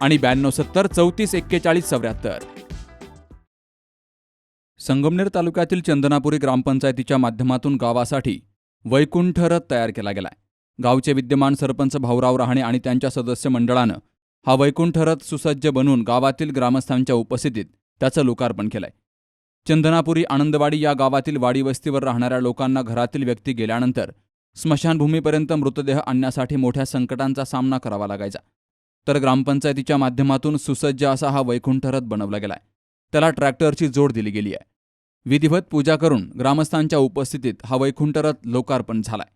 आणि ब्याण्णव सत्तर चौतीस एक्केचाळीस चौऱ्याहत्तर. संगमनेर तालुक्यातील चंदनापुरी ग्रामपंचायतीच्या माध्यमातून गावासाठी वैकुंठ रथ तयार केला गेलाय. गावचे विद्यमान सरपंच भाऊराव रहाणे आणि त्यांच्या सदस्य मंडळानं हा वैकुंठ रथ सुसज्ज बनवून गावातील ग्रामस्थांच्या उपस्थितीत त्याचं लोकार्पण केलंय. चंदनापुरी आनंदवाडी या गावातील वाडी वस्तीवर राहणाऱ्या लोकांना घरातील व्यक्ती गेल्यानंतर स्मशानभूमीपर्यंत मृतदेह आणण्यासाठी मोठ्या संकटांचा सामना करावा लागायचा. तर ग्रामपंचायतीच्या माध्यमातून सुसज्ज असा हा वैकुंठ रथ बनवला गेलाय. त्याला ट्रॅक्टरची जोड दिली गेली आहे. विधिवत पूजा करून ग्रामस्थांच्या उपस्थितीत हा वैकुंठ रथ लोकार्पण झालाय.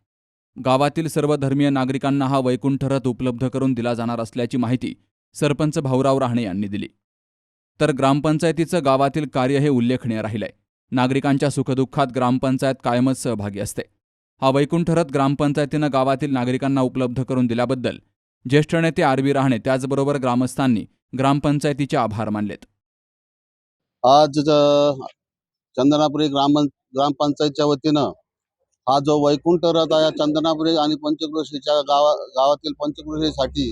गावातील सर्व धर्मीय नागरिकांना हा वैकुंठ रथ उपलब्ध करून दिला जाणार असल्याची माहिती सरपंच भाऊराव राहणे यांनी दिली. तर ग्रामपंचायतीचं गावातील कार्य हे उल्लेखनीय राहिलंय. नागरिकांच्या सुखदुःखात ग्रामपंचायत कायमच सहभागी असते. हा वैकुंठ रथ ग्रामपंचायतीनं गावातील नागरिकांना उपलब्ध करून दिल्याबद्दल ज्येष्ठ नेते आर बी राहणे त्याचबरोबर ग्रामस्थांनी ग्रामपंचायतीचे आभार मानलेत. आज चंदनापुरी ग्राम ग्रामपंचायतच्या वतीनं हा जो वैकुंठ रथ आहे चंदनापुरी आणि पंचकृषीच्या गावा गावातील पंचकृषीसाठी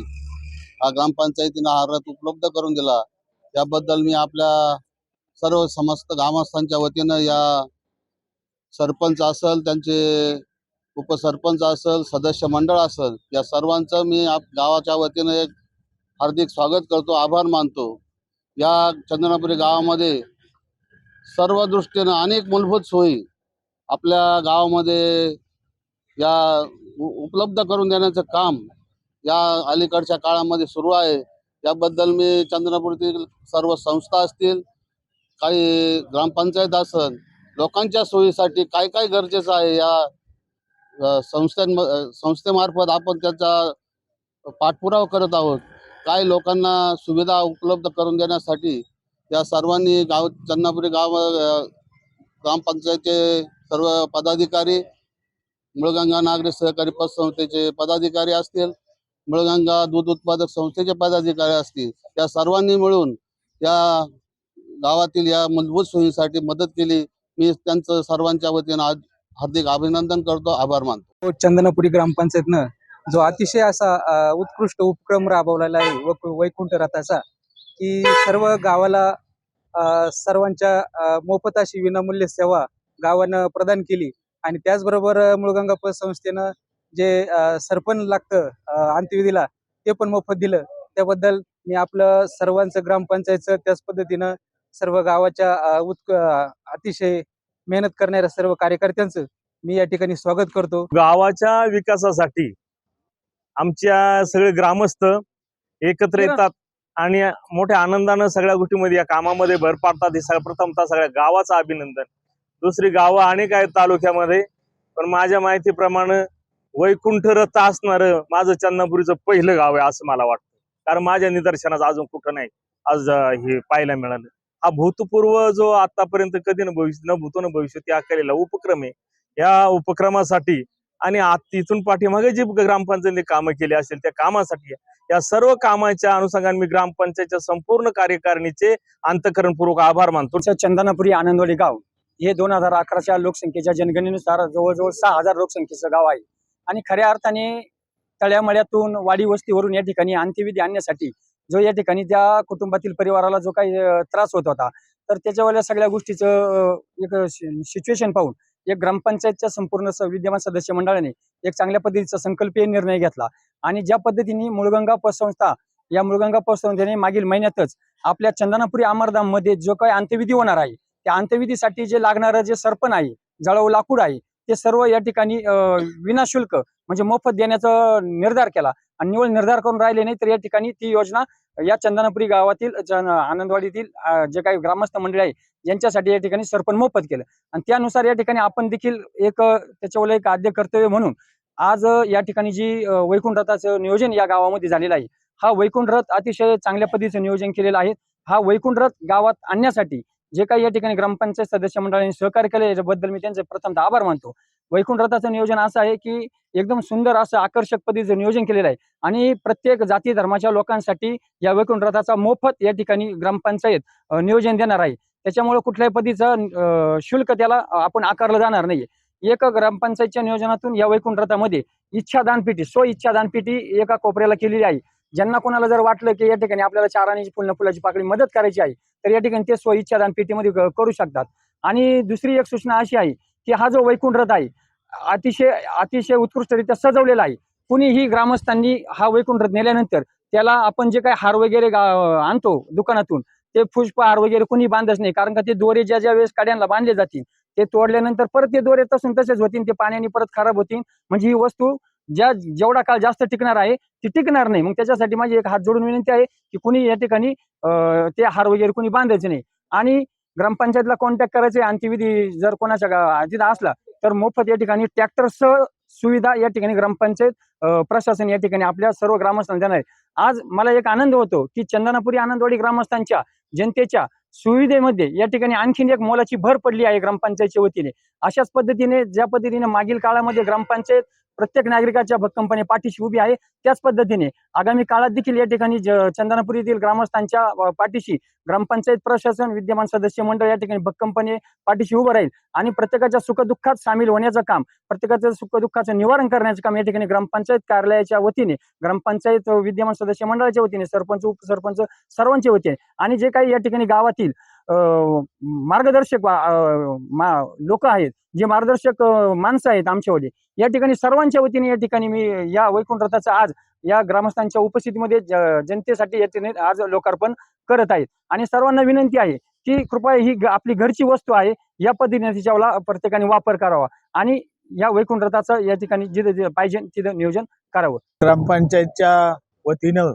हा ग्रामपंचायतीनं हा रथ उपलब्ध करून दिला. त्याबद्दल मी आपल्या सर्व समस्त ग्रामस्थांच्या वतीनं या सरपंच असेल त्यांचे उपसरपंच असेल सदस्य मंडळ असेल या सर्वांचं मी आप गावाच्या वतीनं एक हार्दिक स्वागत करतो आभार मानतो. या चंदनापुरी गावामध्ये सर्व दृष्टीनं अनेक मूलभूत सोयी आपल्या गावामध्ये या उपलब्ध करून देण्याचं काम या अलीकडच्या काळामध्ये सुरू आहे. याबद्दल मी चंद्रपूरतील सर्व संस्था असतील काही ग्रामपंचायत असेल लोकांच्या सोयीसाठी काय काय गरजेचं आहे या संस्थे संस्थेमार्फत आपण त्याचा पाठपुरावा करत आहोत. काय लोकांना सुविधा उपलब्ध करून देण्यासाठी या सर्वांनी गाव चन्नापुरी गाव ग्रामपंचायतीचे ग्रामपंचायतचे सर्व पदाधिकारी मुळगंगा नागरिक सहकारी पतसंस्थेचे पदाधिकारी असतील मुळगंगा दूध उत्पादक संस्थेचे पदाधिकारी असतील या सर्वांनी मिळून या गावातील या मूलभूत सोयीसाठी मदत केली. मी त्यांचं सर्वांच्या वतीनं आज हार्दिक अभिनंदन करतो आभार मानतो. तो चंदनापुरी ग्रामपंचायतनं जो अतिशय असा उत्कृष्ट उपक्रम राबवलेला आहे वैकुंठ रथाचा की सर्व गावाला अ, सर्वांच्या अ, मोफत अशी विनामूल्य सेवा गावानं प्रदान केली. आणि त्याचबरोबर अ, मुळगंगा पतसंस्थेनं जे अ, सरपण लागतं अ, अंत्यविधीला ते पण मोफत दिलं. त्याबद्दल मी आपलं सर्वांचं ग्रामपंचायतचं त्याच पद्धतीनं सर्व गावाच्या उत्क अतिशय मेहनत करणाऱ्या सर्व कार्यकर्त्यांचं मी या ठिकाणी स्वागत करतो. गावाच्या विकासासाठी आमच्या सगळे ग्रामस्थ एकत्र येतात आणि मोठ्या आनंदानं सगळ्या गोष्टीमध्ये या कामामध्ये भर पाडतात. हे सगळं प्रथमतः सगळ्या गावाचं अभिनंदन. दुसरी गावं अनेक आहेत तालुक्यामध्ये पण माझ्या माहितीप्रमाणे वैकुंठ रथ असणारं माझं चन्नापुरीचं पहिलं गाव आहे असं मला वाटतं. कारण माझ्या निदर्शनात अजून कुठं नाही. आज हे पाहायला मिळालं. अभूतपूर्व भूतपूर्व जो आतापर्यंत कधी न भविष्य न भूतो न भविष्य त्या केलेला उपक्रम आहे. या उपक्रमासाठी आणि तिथून पाठीमागे जी ग्रामपंचायतीने कामं केली असेल त्या कामासाठी या सर्व कामाच्या अनुषंगाने मी ग्रामपंचायतच्या संपूर्ण कार्यकारिणीचे अंतकरणपूर्वक आभार मानतो. चंदनापुरी आनंदवाडी गाव हे दोन हजार अकराच्या लोकसंख्येच्या जनगणनेनुसार जवळजवळ सहा हजार लोकसंख्येचं गाव आहे. आणि खऱ्या अर्थाने तळ्यामळ्यातून वाडी वस्तीवरून या ठिकाणी अंत्यविधी आणण्यासाठी जो या ठिकाणी त्या कुटुंबातील परिवाराला जो काही त्रास होत होता तर त्याच्यावाल्या सगळ्या गोष्टीचं एक सिच्युएशन पाहून एक ग्रामपंचायतच्या संपूर्ण विद्यमान सदस्य मंडळाने एक चांगल्या पद्धतीचा संकल्पीय निर्णय घेतला. आणि ज्या पद्धतीने मुळगंगा पतसंस्था या मुळगंगा पतसंस्थेने मागील महिन्यातच आपल्या चंदनापुरी आमरधाममध्ये जो काही अंत्यविधी होणार आहे त्या अंत्यविधीसाठी जे लागणारं जे सरपण आहे जळव लाकूड आहे ते सर्व या ठिकाणी विनाशुल्क म्हणजे मोफत देण्याचा निर्धार केला. आणि निवड निर्धार करून राहिले नाही तर या ठिकाणी ती योजना या चंदनापुरी गावातील आनंदवाडीतील जे काही ग्रामस्थ मंडळी आहे यांच्यासाठी या ठिकाणी सरपण मोफत केलं. आणि त्यानुसार या ठिकाणी आपण देखील एक त्याच्यावर एक आद्य कर्तव्य म्हणून आज या ठिकाणी जी अं, वैकुंठ रथाचं नियोजन या गावामध्ये झालेलं आहे हा वैकुंठ रथ अतिशय चांगल्या पद्धतीचं नियोजन केलेलं आहे. हा वैकुंठ रथ गावात आणण्यासाठी जे काही या ठिकाणी ग्रामपंचायत सदस्य मंडळाने सहकार्य केले याच्याबद्दल मी त्यांचे प्रथमतः आभार मानतो. वैकुंठरथाचं नियोजन असं आहे की एकदम सुंदर असं आकर्षक पद्धतीचं नियोजन केलेलं आहे. आणि प्रत्येक जाती धर्माच्या लोकांसाठी या वैकुंठरथाचा मोफत या ठिकाणी ग्रामपंचायत नियोजन देणार आहे. त्याच्यामुळे कुठल्याही पद्धतीचं शुल्क त्याला आपण आकारलं जाणार नाही एक ग्रामपंचायतच्या नियोजनातून या वैकुंठरथामध्ये रथामध्ये इच्छादान स्व इच्छादानपेटी एका कोपऱ्याला केलेली आहे. ज्यांना कोणाला जर वाटलं की या ठिकाणी आपल्याला चारानेची फुल फुलाची पाकळी मदत करायची आहे तर या ठिकाणी ते स्व इच्छादान पेटीमध्ये करू शकतात. आणि दुसरी एक सूचना अशी आहे की हा जो वैकुंठरथ आहे अतिशय अतिशय उत्कृष्टरित्या सजवलेला आहे. कुणीही ग्रामस्थांनी हा वैकुंठरथ नेल्यानंतर त्याला आपण जे काही हार वगैरे आणतो दुकानातून ते पुष्प हार वगैरे कुणी बांधत नाही. कारण का ते दोरे ज्या ज्या वेळेस काड्यांना बांधले जातील ते तोडल्यानंतर परत ते दोरे तसून तसेच होतील ते पाण्याने परत खराब होतील. म्हणजे ही वस्तू ज्या जेवढा काळ जास्त टिकणार आहे ती टिकणार नाही. मग त्याच्यासाठी माझी एक हात जोडून विनंती आहे की कुणी या ठिकाणी ते हार वगैरे कुणी बांधायचे नाही. आणि ग्रामपंचायतला कॉन्टॅक्ट करायचे अंत्यविधी जर कोणाच्या गा- असला तर मोफत या ठिकाणी ट्रॅक्टरसह सुविधा या ठिकाणी ग्रामपंचायत प्रशासन या ठिकाणी आपल्या सर्व ग्रामस्थांना देणार आहे. आज मला एक आनंद होतो की चंदनापुरी आनंदवाडी ग्रामस्थांच्या जनतेच्या सुविधेमध्ये या ठिकाणी आणखीन एक मोलाची भर पडली आहे ग्रामपंचायतच्या वतीने. अशाच पद्धतीने ज्या पद्धतीने मागील काळामध्ये ग्रामपंचायत प्रत्येक नागरिकाच्या भक्कमपणे पाठीशी उभी आहे त्याच पद्धतीने. आगामी काळात देखील या ठिकाणी चंदनापूर येथील ग्रामस्थांच्या पाठीशी ग्रामपंचायत प्रशासन विद्यमान सदस्य मंडळ या ठिकाणी भक्कमपणे पाठीशी उभं राहील आणि प्रत्येकाच्या सुखदुःखात सामील होण्याचं काम प्रत्येकाचं सुखदुःखाचं निवारण करण्याचं काम या ठिकाणी ग्रामपंचायत कार्यालयाच्या वतीने ग्रामपंचायत विद्यमान सदस्य मंडळाच्या वतीने सरपंच उपसरपंच सर्वांच्या वतीने आणि जे काही या ठिकाणी गावातील अं, मार्गदर्शक लोक आहेत. जे मार्गदर्शक माणसं आहेत आमच्यावाली या ठिकाणी सर्वांच्या वतीने या ठिकाणी मी या वैकुंठरथाचं आज या ग्रामस्थांच्या उपस्थितीमध्ये जनतेसाठी या ठिकाणी आज लोकार्पण करत आहेत. आणि सर्वांना विनंती आहे की कृपया ही आपली घरची वस्तू आहे या पद्धतीने तिच्याला प्रत्येकाने वापर करावा. आणि या वैकुंठरथाचं या ठिकाणी जिथं पाहिजे तिथं नियोजन करावं. ग्रामपंचायतच्या वतीनं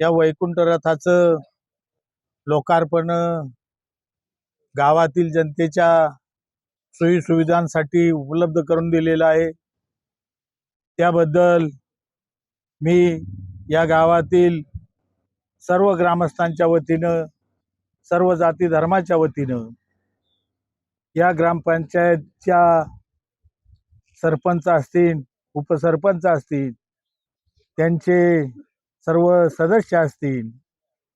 या वैकुंठरथाचं लोकार्पण गावातील जनतेच्या सोयी सुविधांसाठी उपलब्ध करून दिलेलं आहे. त्याबद्दल मी या गावातील सर्व ग्रामस्थांच्या वतीनं सर्व जाती धर्माच्या वतीनं या ग्रामपंचायतच्या सरपंच असतील उपसरपंच असतील त्यांचे सर्व सदस्य असतील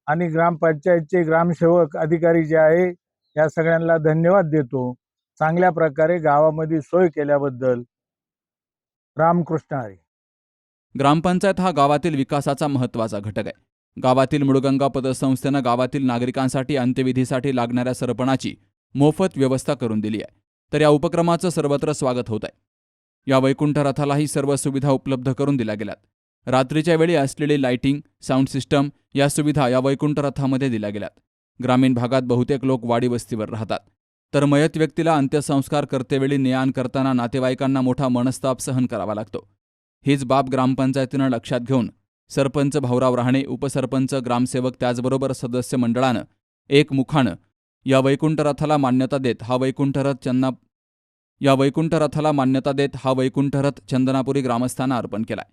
आणि ग्रामपंचायतचे ग्रामसेवक अधिकारी जे आहे या सगळ्यांना धन्यवाद देतो. चांगल्या प्रकारे गावामध्ये सोय केल्याबद्दल. रामकृष्ण हरी. ग्रामपंचायत हा गावातील विकासाचा महत्त्वाचा घटक आहे. गावातील मुळगंगा पतसंस्थेनं गावातील नागरिकांसाठी अंत्यविधीसाठी लागणाऱ्या सरपणाची मोफत व्यवस्था करून दिली आहे. तर या उपक्रमाचं सर्वत्र स्वागत होत आहे. या वैकुंठ रथालाही सर्व सुविधा उपलब्ध करून दिल्या गेल्यात. रात्रीच्या वेळी असलेली लायटिंग साऊंड सिस्टम या सुविधा या वैकुंठ रथामध्ये दिल्या गेल्यात. ग्रामीण भागात बहुतेक लोक वाडी वस्तीवर राहतात. तर मयत व्यक्तीला अंत्यसंस्कार करतेवेळी ने आण करताना नातेवाईकांना मोठा मनस्ताप सहन करावा लागतो. हीच बाब ग्रामपंचायतीनं लक्षात घेऊन सरपंच भाऊराव राहणे उपसरपंच ग्रामसेवक त्याचबरोबर सदस्य मंडळानं एक मुखानं या वैकुंठ रथाला मान्यता देत हा वैकुंठ रथ चंदना या वैकुंठ रथाला मान्यता देत हा वैकुंठ रथ चंदनापुरी ग्रामस्थांना अर्पण केलाय.